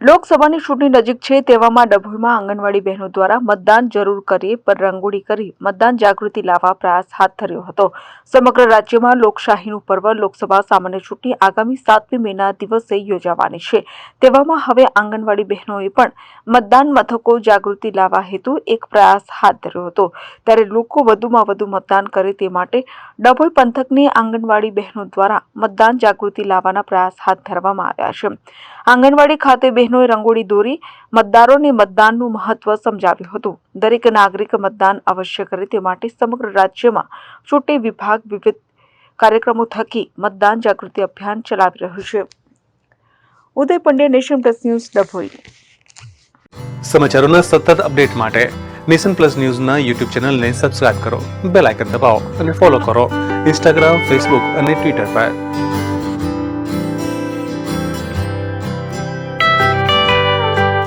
લોકસભાની ચૂંટણી નજીક છે તેવામાં ડભોઈમાં આંગણવાડી બહેનો દ્વારા મતદાન જરૂર કરીએ પર રંગોળી કરી મતદાન જાગૃતિ લાવવા પ્રયાસ હાથ ધર્યો હતો. સમગ્ર રાજ્યમાં લોકશાહીનું પર્વ લોકસભા સામાન્ય ચૂંટણી આગામી સાતમી મેના દિવસે યોજાવાની છે. તેવામાં હવે આંગણવાડી બહેનોએ પણ મતદાન મથકો જાગૃતિ લાવવા હેતુ એક પ્રયાસ હાથ ધર્યો હતો. ત્યારે લોકો વધુમાં વધુ મતદાન કરે તે માટે ડભોઈ પંથકની આંગણવાડી બહેનો દ્વારા મતદાન જાગૃતિ લાવવાના પ્રયાસ હાથ ધરવામાં આવ્યા છે. આંગણવાડી ખાતે બહેનોએ રંગોળી દોરી મતદારોને મતદાનનું મહત્વ સમજાવ્યું હતું. દરેક નાગરિક મતદાન અવશ્ય કરે તે માટે સમગ્ર રાજ્યમાં ચૂંટણી વિભાગ વિવિધ કાર્યક્રમો થકી મતદાન જાગૃતિ અભિયાન ચલાવી રહ્યું છે. Uday Pandya, nation plus news, Dabhoi. સમાચારોના સતત અપડેટ માટે નેશન પ્લસ ન્યૂઝના યુટ્યુબ ચેનલને સબસ્ક્રાઇબ કરો, બેલ આઇકન દબાવો અને ફોલો કરો. ઇન્સ્ટાગ્રામ, ફેસબુક અને ટ્વિટર પર.